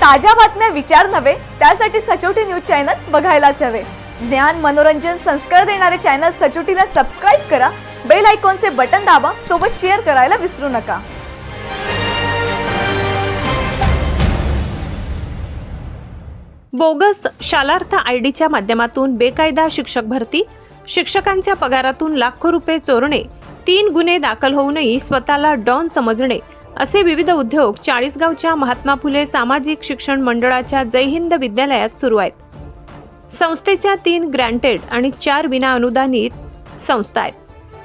ताज्या बातम्या विचार नव्हे त्यासाठी सचोटी न्यूज चॅनल बघायलाच हवे. ज्ञान मनोरंजन संस्कार देणारे चॅनल सचोटीला सबस्क्राईब करा बेल आयकॉनचे बटन दाबा सोबत शेअर करायला विसरू नका. बोगस शालार्थ आयडीच्या माध्यमातून बेकायदा शिक्षक भरती शिक्षकांच्या पगारातून लाखो रुपये चोरणे तीन गुन्हे दाखल होऊनही स्वतःला डॉन समजणे असे विविध उद्योग चाळीसगावच्या महात्मा फुले सामाजिक शिक्षण मंडळाच्या जय हिंद विद्यालयात सुरू आहेत. संस्थेच्या तीन ग्रँटेड आणि चार विना अनुदानित संस्था आहेत.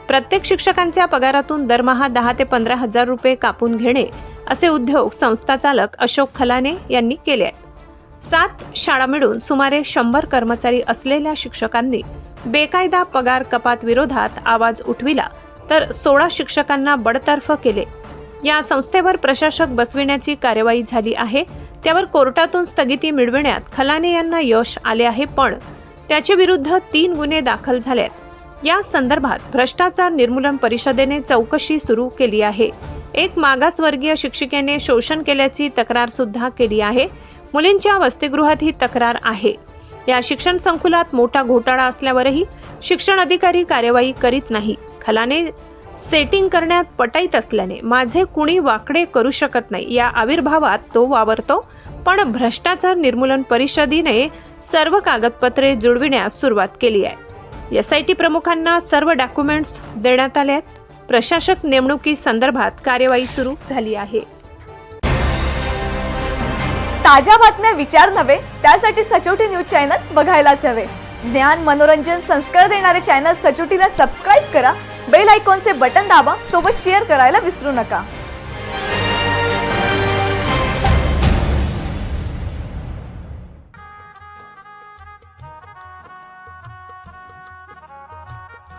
प्रत्येक शिक्षकांच्या पगारातून दरमहा दहा ते पंधरा हजार रुपये कापून घेणे असे उद्योग संस्था चालक अशोक खलाने यांनी केले आहेत. सात शाळा मिळून सुमारे शंभर कर्मचारी असलेल्या शिक्षकांनी बेकायदा पगार कपात विरोधात आवाज उठविला तर सोळा शिक्षकांना बडतर्फ केले. या संस्थेवर प्रशासक बसविण्याची कार्यवाही झाली आहे. त्यावर कोर्टातून स्थगिती मिळविण्यात खलाने यांना यश आले आहे पण त्याच्या विरुद्ध तीन गुन्हे दाखल झालेत. या संदर्भात भ्रष्टाचार निर्मूलन परिषदेने चौकशी सुरू केली आहे. एक मागासवर्गीय शिक्षिकेने शोषण केल्याची तक्रार सुद्धा केली आहे. मुलींच्या वसतिगृहात ही तक्रार आहे. या शिक्षण संकुलात मोठा घोटाळा असल्यावरही शिक्षण अधिकारी कार्यवाही करीत नाही. खलाने सेटिंग करण्यात पटाईत असल्याने माझे कुणी वाकडे करू शकत नाही. या आविर्भावात तो वावरतो. पण भ्रष्टाचार निर्मूलन परिषदेने सर्व कागदपत्रे जुळविण्यास सुरुवात केली आहे. एस आय टी प्रमुखांना सर्व डॉक्युमेंट्स देण्यात आले आहेत. प्रशासक नेमणुकी संदर्भात कार्यवाही सुरू झाली आहे. ताज्या बातम्या विचार नव्हे त्यासाठी सचोटी न्यूज चॅनल बघायलाच हवे. ज्ञान मनोरंजन संस्कार देणारे चॅनल सचोटीला सबस्क्राईब करा. बेल आयकॉनचे बटन दाबा. सोबत शेअर करायला विसरू नका.